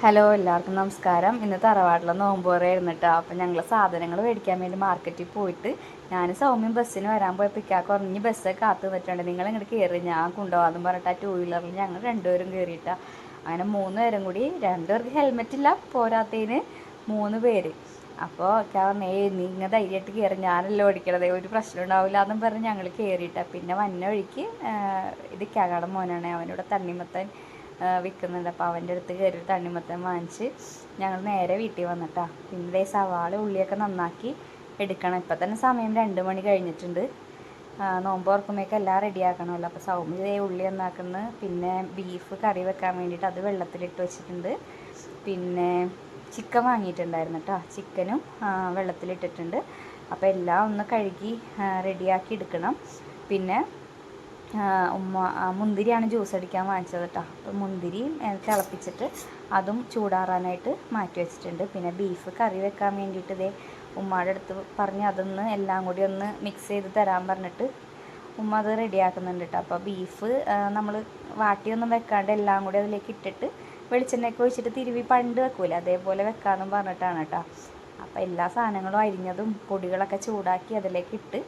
Hello എല്ലാവർക്കും നമസ്കാരം. ഇന്ന് തറവാട്ടിലെ നോമ്പ് പറയായിരുന്നു കേട്ടോ അപ്പം ഞങ്ങൾ സാധനങ്ങൾ മേടിക്കാൻ വേണ്ടി മാർക്കറ്റിൽ പോയിട്ട് ഞാൻ സൗമ്യം ബസ്സിന് വരാൻ പോയപ്പോൾ ഇക്കാക്ക് കുറഞ്ഞ് ബസ് കാത്തു നിന്നിട്ടുണ്ട്. നിങ്ങൾ ഇങ്ങോട്ട് കയറി ഞാൻ കൊണ്ടുപോകാമെന്ന് പറഞ്ഞിട്ട് ആ ടൂ വീലറിൽ ഞങ്ങൾ രണ്ടുപേരും കയറിയിട്ടാ അങ്ങനെ മൂന്ന് പേരും കൂടി രണ്ടുപേർക്ക് ഹെൽമെറ്റ് ഇല്ല പോരാത്തതിന് മൂന്ന് പേര്. അപ്പോൾ കാരണേ പറഞ്ഞേ നീ ഇങ്ങനെ ധൈര്യമായിട്ട് കയറി ഞാനല്ലോ ഓടിക്കണത് ഒരു പ്രശ്നം ഉണ്ടാവില്ല എന്നും പറഞ്ഞ് ഞങ്ങൾ കയറിയിട്ടാ പിന്നെ വന്ന വഴിക്ക് ഇത് ഇക്കാകാടെ മോനാണ്. അവനിവിടെ തണ്ണിമത്തൻ വിൽക്കുന്നുണ്ട് അപ്പോൾ അവന്റെ അടുത്ത് കയറി തണ്ണിമത്തൻ വാങ്ങിച്ച് ഞങ്ങൾ നേരെ വീട്ടിൽ വന്നിട്ടാ. പിന്നെ സവാള ഉള്ളിയൊക്കെ നന്നാക്കി എടുക്കണം. ഇപ്പം തന്നെ സമയം രണ്ട് മണി കഴിഞ്ഞിട്ടുണ്ട്. നോമ്പ് തുറക്കുമ്പോഴേക്ക് എല്ലാം റെഡിയാക്കണമല്ലോ അപ്പോൾ സൗമ്യ ഉള്ളി നന്നാക്കുന്നു. പിന്നെ ബീഫ് കറി വെക്കാൻ വേണ്ടിയിട്ട് അത് വെള്ളത്തിലിട്ട് വെച്ചിട്ടുണ്ട്. പിന്നെ ചിക്കൻ വാങ്ങിയിട്ടുണ്ടായിരുന്നു കേട്ടോ ചിക്കനും വെള്ളത്തിലിട്ടിട്ടുണ്ട്. അപ്പോൾ എല്ലാം ഒന്ന് കഴുകി റെഡിയാക്കി എടുക്കണം. പിന്നെ ഉമ്മ മുന്തിരിയാണ് ജ്യൂസ് അടിക്കാൻ വാങ്ങിച്ചത് കേട്ടോ അപ്പോൾ മുന്തിരിയും തിളപ്പിച്ചിട്ട് അതും ചൂടാറാനായിട്ട് മാറ്റി വെച്ചിട്ടുണ്ട്. പിന്നെ ബീഫ് കറി വെക്കാൻ വേണ്ടിയിട്ട് ഇതേ ഉമ്മയുടെ അടുത്ത് പറഞ്ഞ് അതൊന്ന് എല്ലാം കൂടി ഒന്ന് മിക്സ് ചെയ്ത് തരാൻ പറഞ്ഞിട്ട് ഉമ്മ അത് റെഡിയാക്കുന്നുണ്ട് കേട്ടോ അപ്പോൾ ബീഫ് നമ്മൾ വാട്ടിയൊന്നും വെക്കാണ്ട് എല്ലാം കൂടി അതിലേക്ക് ഇട്ടിട്ട് വെളിച്ചെണ്ണയൊക്കെ ഒഴിച്ചിട്ട് തിരുവി പണ്ട് വെക്കൂല? അതേപോലെ വെക്കാമെന്നും പറഞ്ഞിട്ടാണ് കേട്ടോ അപ്പോൾ എല്ലാ സാധനങ്ങളും അരിഞ്ഞതും പൊടികളൊക്കെ ചൂടാക്കി അതിലേക്ക് ഇട്ട്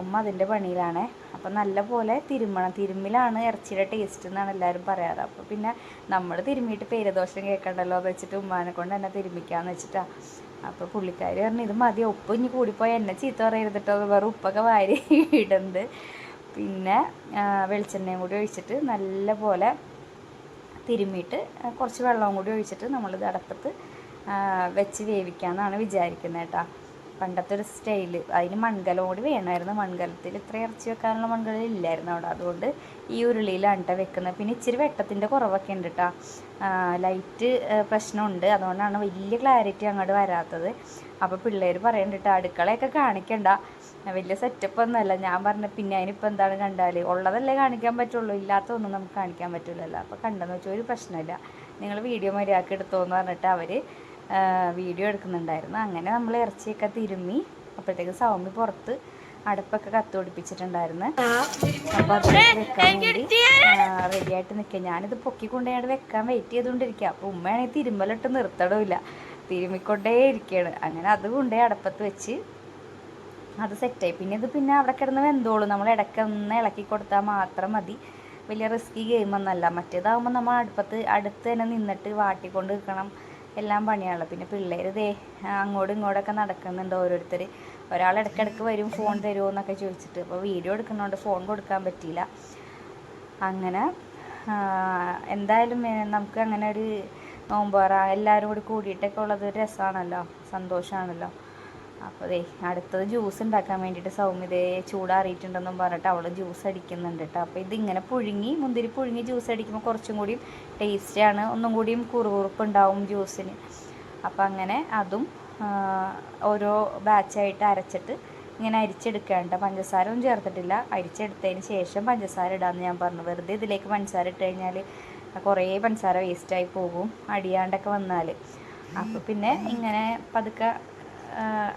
ഉമ്മ അതിന്റെ പണിയിലാണ്. അപ്പം നല്ല പോലെ തിരുമ്മണം തിരുമ്മിലാണ് ഇറച്ചിയുടെ ടേസ്റ്റ് എന്നാണ് എല്ലാവരും പറയാറ്. അപ്പോൾ പിന്നെ നമ്മൾ തിരുമ്മിയിട്ട് പേരദോഷം കേൾക്കണ്ടല്ലോ എന്ന് വെച്ചിട്ട് ഉമ്മാനെ കൊണ്ട് എന്നെ തിരുമ്മിക്കാമെന്ന് വെച്ചിട്ടാ. അപ്പോൾ പുള്ളിക്കാരി പറഞ്ഞു ഇത് മതി ഉപ്പ് ഇനി കൂടിപ്പോയി എന്നെ ചീത്ത പറയരുതിട്ടോ വേറെ ഉപ്പൊക്കെ വാരി ഇടുന്നത് പിന്നെ വെളിച്ചെണ്ണയും കൂടി ഒഴിച്ചിട്ട് നല്ല പോലെ തിരുമ്മിയിട്ട് കുറച്ച് വെള്ളവും കൂടി ഒഴിച്ചിട്ട് നമ്മളിത് അടപ്പത്ത് വെച്ച് വേവിക്കാമെന്നാണ് വിചാരിക്കുന്നത് കേട്ടോ പണ്ടത്തെ ഒരു സ്റ്റൈൽ അതിന് മൺകലോട് വേണമായിരുന്നു. മൺകലത്തിൽ ഇത്ര ഇറച്ചി വെക്കാനുള്ള മൺകലം ഇല്ലായിരുന്നു അവിടെ. അതുകൊണ്ട് ഈ ഉരുളിയിലാണ് കേട്ടോ വെക്കുന്നത്. പിന്നെ ഇച്ചിരി വെട്ടത്തിന്റെ കുറവൊക്കെ ഉണ്ട് കേട്ടോ ലൈറ്റ് പ്രശ്നമുണ്ട്. അതുകൊണ്ടാണ് വലിയ ക്ലാരിറ്റി അങ്ങോട്ട് വരാത്തത്. അപ്പോൾ പിള്ളേർ പറയുന്നുണ്ട് കേട്ടോ അടുക്കളയൊക്കെ കാണിക്കണ്ട. വലിയ സെറ്റപ്പ് ഒന്നുമല്ല. ഞാൻ പറഞ്ഞ പിന്നെ അതിനിപ്പോൾ എന്താണ് കണ്ടാൽ ഉള്ളതല്ലേ കാണിക്കാൻ പറ്റുള്ളൂ. ഇല്ലാത്തതൊന്നും നമുക്ക് കാണിക്കാൻ പറ്റില്ലല്ലോ അപ്പോൾ കണ്ടെന്ന് വെച്ചാൽ ഒരു പ്രശ്നമില്ല. നിങ്ങൾ വീഡിയോ മര്യാദയ്ക്ക് എടുത്തോന്ന് പറഞ്ഞിട്ട് അവർ വീഡിയോ എടുക്കുന്നുണ്ടായിരുന്നു. അങ്ങനെ നമ്മൾ ഇറച്ചിയൊക്കെ തിരുമ്മി അപ്പോഴത്തേക്ക് സൗമ്യ പുറത്ത് അടുപ്പൊക്കെ കത്ത് പിടിപ്പിച്ചിട്ടുണ്ടായിരുന്നു. അപ്പോൾ അത് വെക്കാൻ വേണ്ടി റെഡി ആയിട്ട് നിൽക്കുക ഞാനിത് പൊക്കിക്കൊണ്ടേ വെക്കാൻ വെയിറ്റ് ചെയ്തുകൊണ്ടിരിക്കുക അപ്പോൾ ഉമ്മയാണെങ്കിൽ തിരുമ്പലിട്ട് നിർത്തണമില്ല. തിരുമ്മിക്കൊണ്ടേ ഇരിക്കുകയാണ് അങ്ങനെ അത് കൊണ്ടേ അടുപ്പത്ത് വെച്ച് അത് സെറ്റായി പിന്നെ ഇത് പിന്നെ അവിടെ കിടന്ന് വെന്തോളും. നമ്മൾ ഇടയ്ക്ക് ഒന്ന് ഇളക്കി കൊടുത്താൽ മാത്രം മതി. വലിയ റിസ്കി ഗെയിമൊന്നല്ല മറ്റേതാകുമ്പോൾ നമ്മൾ അടുപ്പത്ത് അടുത്ത് തന്നെ നിന്നിട്ട് വാട്ടിക്കൊണ്ട് നിൽക്കണം എല്ലാം പണിയാണല്ലോ. പിന്നെ പിള്ളേർ ദേ അങ്ങോട്ടും ഇങ്ങോട്ടൊക്കെ നടക്കുന്നുണ്ട് ഓരോരുത്തർ ഒരാൾ ഇടയ്ക്കിടയ്ക്ക് വരും ഫോൺ തരുമോ എന്നൊക്കെ ചോദിച്ചിട്ട്. അപ്പോൾ വീഡിയോ എടുക്കുന്നതുകൊണ്ട് ഫോൺ കൊടുക്കാൻ പറ്റിയില്ല. അങ്ങനെ എന്തായാലും നമുക്ക് അങ്ങനെ ഒരു നോമ്പോറ എല്ലാവരും കൂടി കൂടിയിട്ടൊക്കെ ഉള്ളത് ഒരു രസമാണല്ലോ. സന്തോഷമാണല്ലോ. അപ്പോൾ ദേ അടുത്തത് ജ്യൂസ് ഉണ്ടാക്കാൻ വേണ്ടിയിട്ട് സൗമ്യതയെ ചൂടാറിയിട്ടുണ്ടെന്നും പറഞ്ഞിട്ട് അവൾ ജ്യൂസ് അടിക്കുന്നുണ്ട് കേട്ടോ. അപ്പോൾ ഇതിങ്ങനെ പുഴുങ്ങി മുന്തിരി പുഴുങ്ങി ജ്യൂസ് അടിക്കുമ്പോൾ കുറച്ചും കൂടിയും ടേസ്റ്റിയാണ് ഒന്നും കൂടിയും കുറുകുറുപ്പ് ഉണ്ടാവും ജ്യൂസിന് അപ്പോൾ അങ്ങനെ അതും ഓരോ ബാച്ചായിട്ട് അരച്ചിട്ട് ഇങ്ങനെ അരിച്ചെടുക്കേണ്ട പഞ്ചസാര ഒന്നും ചേർത്തിട്ടില്ല. അരിച്ചെടുത്തതിന് ശേഷം പഞ്ചസാര ഇടാമെന്ന് ഞാൻ പറഞ്ഞു. വെറുതെ ഇതിലേക്ക് പഞ്ചസാര ഇട്ട് കഴിഞ്ഞാൽ കുറേ പഞ്ചസാര വേസ്റ്റായി പോകും. അടിയാണ്ടൊക്കെ വന്നാൽ അപ്പോൾ പിന്നെ ഇങ്ങനെ പതുക്കെ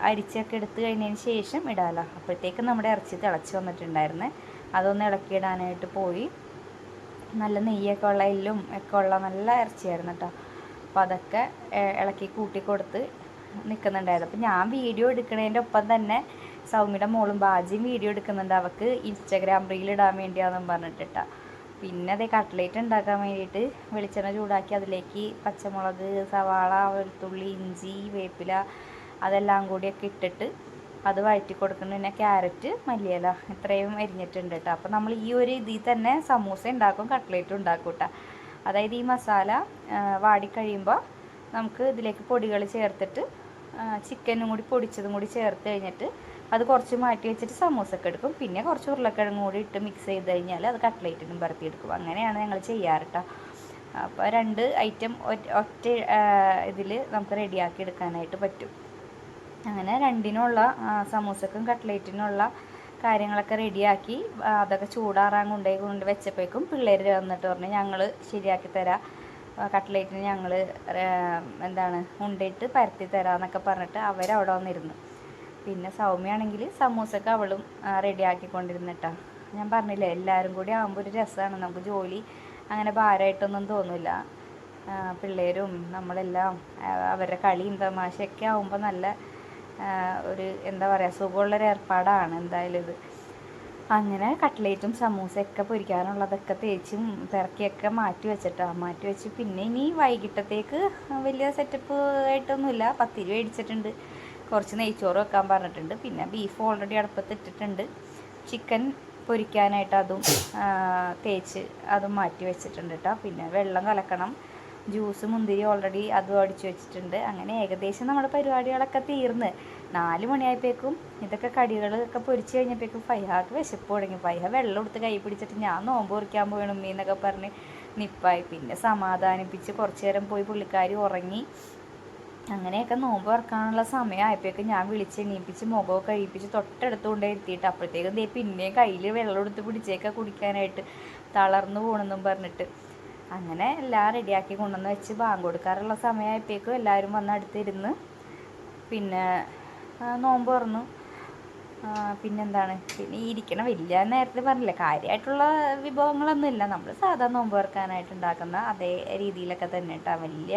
അരിച്ചൊക്കെ എടുത്തു കഴിഞ്ഞതിന് ശേഷം ഇടാമല്ലോ അപ്പോഴത്തേക്കും നമ്മുടെ ഇറച്ചി തിളച്ച് വന്നിട്ടുണ്ടായിരുന്നേ. അതൊന്ന് ഇളക്കിയിടാനായിട്ട് പോയി. നല്ല നെയ്യൊക്കെ ഉള്ള എല്ലും ഒക്കെ ഉള്ള നല്ല ഇറച്ചിയായിരുന്നു കേട്ടോ. അപ്പോൾ അതൊക്കെ ഇളക്കി കൂട്ടി കൊടുത്ത് നിൽക്കുന്നുണ്ടായിരുന്നു അപ്പോൾ ഞാൻ വീഡിയോ എടുക്കുന്നതിന്റെ ഒപ്പം തന്നെ സൗമ്യയുടെ മോളും ബാജിയും വീഡിയോ എടുക്കുന്നുണ്ട്. അവൾക്ക് ഇൻസ്റ്റാഗ്രാം റീൽ ഇടാൻ വേണ്ടിയാണെന്നും പറഞ്ഞിട്ടിട്ടാ പിന്നെ അതേ കട്ട്ലേറ്റ് ഉണ്ടാക്കാൻ വേണ്ടിയിട്ട് വെളിച്ചെണ്ണ ചൂടാക്കി അതിലേക്ക് പച്ചമുളക് സവാള വെളുത്തുള്ളി ഇഞ്ചി വേപ്പില അതെല്ലാം കൂടിയൊക്കെ ഇട്ടിട്ട് അത് വഴറ്റി കൊടുക്കുന്നു. പിന്നെ ക്യാരറ്റ് മല്ലിയില ഇത്രയും അരിഞ്ഞിട്ടുണ്ട് കേട്ടോ. അപ്പോൾ നമ്മൾ ഈ ഒരു ഇതിൽ തന്നെ സമൂസ ഉണ്ടാക്കും കട്ട്ലേറ്റ് ഉണ്ടാക്കും കേട്ടോ. അതായത് ഈ മസാല വാടിക്കഴിയുമ്പോൾ നമുക്ക് ഇതിലേക്ക് പൊടികൾ ചേർത്തിട്ട് ചിക്കനും കൂടി പൊടിച്ചതും കൂടി ചേർത്ത് കഴിഞ്ഞിട്ട് അത് കുറച്ച് മാറ്റി വെച്ചിട്ട് സമൂസൊക്കെ എടുക്കും. പിന്നെ കുറച്ച് ഉരുളക്കിഴങ്ങ് കൂടി ഇട്ട് മിക്സ് ചെയ്ത് കഴിഞ്ഞാൽ അത് കട്ട്ലേറ്റിനും എടുക്കും അങ്ങനെയാണ് ഞങ്ങൾ ചെയ്യാറ് കേട്ടോ. അപ്പോൾ രണ്ട് ഐറ്റം ഒറ്റ ഇതിൽ നമുക്ക് റെഡിയാക്കി എടുക്കാനായിട്ട് പറ്റും. അങ്ങനെ രണ്ടിനുള്ള സമൂസക്കും കട്ട്ലേറ്റിനുള്ള കാര്യങ്ങളൊക്കെ റെഡിയാക്കി അതൊക്കെ ചൂടാറാൻ കൊണ്ടേ കൊണ്ട് വെച്ചപ്പോഴേക്കും പിള്ളേർ വന്നിട്ട് പറഞ്ഞു ഞങ്ങൾ ശരിയാക്കി തരാം. കട്ട്ലേറ്റിന് ഞങ്ങൾ എന്താണ് ഉണ്ടിട്ട് പരത്തി തരാമെന്നൊക്കെ പറഞ്ഞിട്ട് അവരവിടെ വന്നിരുന്നു. പിന്നെ സൗമ്യയാണെങ്കിൽ സമൂസക്ക് അവളും റെഡിയാക്കിക്കൊണ്ടിരുന്നിട്ടാ. ഞാൻ പറഞ്ഞില്ലേ എല്ലാവരും കൂടി ആകുമ്പോൾ ഒരു രസമാണ് നമുക്ക് ജോലി അങ്ങനെ ഭാരമായിട്ടൊന്നും തോന്നില്ല. പിള്ളേരും നമ്മളെല്ലാം അവരുടെ കളിയും തമാശയൊക്കെ ആകുമ്പോൾ നല്ല ഒരു എന്താ പറയുക സുഖമുള്ളൊരു ഏർപ്പാടാണ് എന്തായാലും ഇത്. അങ്ങനെ കട്ട്ലേറ്റും സമൂസയൊക്കെ പൊരിക്കാനുള്ളതൊക്കെ തേച്ചും തിരക്കിയൊക്കെ മാറ്റി വെച്ചിട്ടാണ് മാറ്റി വെച്ച് പിന്നെ ഇനി വൈകിട്ടത്തേക്ക് വലിയ സെറ്റപ്പ് ആയിട്ടൊന്നുമില്ല. പത്തിരി മേടിച്ചിട്ടുണ്ട്. കുറച്ച് നെയ്ച്ചോറ് വെക്കാൻ പറഞ്ഞിട്ടുണ്ട്. പിന്നെ ബീഫ് ഓൾറെഡി അടുപ്പത്ത് ഇട്ടിട്ടുണ്ട് ചിക്കൻ പൊരിക്കാനായിട്ട് അതും തേച്ച് അതും മാറ്റി വെച്ചിട്ടുണ്ട് കേട്ടോ പിന്നെ വെള്ളം കലക്കണം. ജ്യൂസ് മുന്തിരി ഓൾറെഡി അതും അടിച്ചു വെച്ചിട്ടുണ്ട്. അങ്ങനെ ഏകദേശം നമ്മുടെ പരിപാടികളൊക്കെ തീർന്ന്. നാല് മണിയായപ്പോഴേക്കും ഇതൊക്കെ കടികളൊക്കെ പൊരിച്ച് കഴിഞ്ഞപ്പോഴേക്കും ഫൈഹാക്ക് വിശപ്പ് തുടങ്ങി. ഫൈഹ വെള്ളം എടുത്ത് കൈ പിടിച്ചിട്ട് ഞാൻ നോമ്പ് പൊറിക്കാൻ പോകണം ഉമ്മി എന്നൊക്കെ പറഞ്ഞ് നിപ്പായി. പിന്നെ സമാധാനിപ്പിച്ച് കുറച്ച് നേരം പോയി പുള്ളിക്കാരി ഉറങ്ങി. അങ്ങനെയൊക്കെ നോമ്പ് തുറക്കാനുള്ള സമയമായപ്പോഴേക്ക് ഞാൻ വിളിച്ച് എണീപ്പിച്ച് മുഖമൊക്കെ കഴിപ്പിച്ച് തൊട്ടടുത്ത് കൊണ്ടേ എത്തിയിട്ട്. അപ്പോഴത്തേക്കും ദേ പിന്നെയും കയ്യിൽ വെള്ളം എടുത്ത് പിടിച്ചേക്ക കുടിക്കാനായിട്ട് തളർന്നു പോകണമെന്നും പറഞ്ഞിട്ട്. അങ്ങനെ എല്ലാം റെഡിയാക്കി കൊണ്ടുവന്ന് വെച്ച് ബാങ്ക് കൊടുക്കാറുള്ള സമയമായപ്പോഴേക്കും എല്ലാവരും വന്ന് അടുത്തിരുന്ന് പിന്നെ നോമ്പ് തുറന്നു. പിന്നെന്താണ്? പിന്നെ ഈ ഇരിക്കണ. വലിയ നേരത്തെ പറഞ്ഞില്ല കാര്യമായിട്ടുള്ള വിഭവങ്ങളൊന്നുമില്ല നമ്മൾ സാധാ നോമ്പ് തുറക്കാനായിട്ട് ഉണ്ടാക്കുന്ന അതേ രീതിയിലൊക്കെ തന്നെ കേട്ടോ വലിയ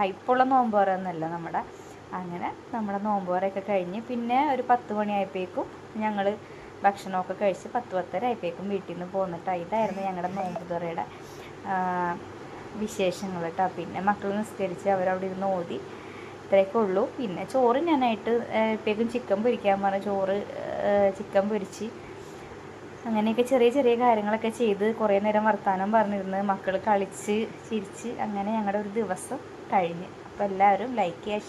ഹൈപ്പുള്ള നോമ്പ് തുറയൊന്നുമല്ല നമ്മുടെ. അങ്ങനെ നമ്മുടെ നോമ്പ് തുറയൊക്കെ കഴിഞ്ഞ് പിന്നെ ഒരു പത്ത് മണിയായപ്പോഴേക്കും ഞങ്ങൾ ഭക്ഷണമൊക്കെ കഴിച്ച് പത്ത് പത്തര ആയപ്പോഴേക്കും വീട്ടിൽ നിന്ന് പോന്നിട്ട്. ഇതായിരുന്നു ഞങ്ങളുടെ നോമ്പ് തുറയുടെ വിശേഷങ്ങൾ കേട്ടോ പിന്നെ മക്കൾ നിസ്കരിച്ച് അവരവിടെ ഇരുന്ന് ഓതി. ഇത്രയൊക്കെ ഉള്ളൂ പിന്നെ ചോറ് ഞാനായിട്ട് ഇപ്പോഴേക്കും ചിക്കൻ പൊരിക്കാൻ പറഞ്ഞ ചോറ് ചിക്കൻ പൊരിച്ച് അങ്ങനെയൊക്കെ ചെറിയ ചെറിയ കാര്യങ്ങളൊക്കെ ചെയ്ത് കുറേ നേരം വർത്തമാനം പറഞ്ഞിരുന്ന് മക്കൾ കളിച്ച് ചിരിച്ച് അങ്ങനെ ഞങ്ങളുടെ ഒരു ദിവസം കഴിഞ്ഞ്. അപ്പോൾ എല്ലാവരും ലൈക്ക് ചെയ്യുക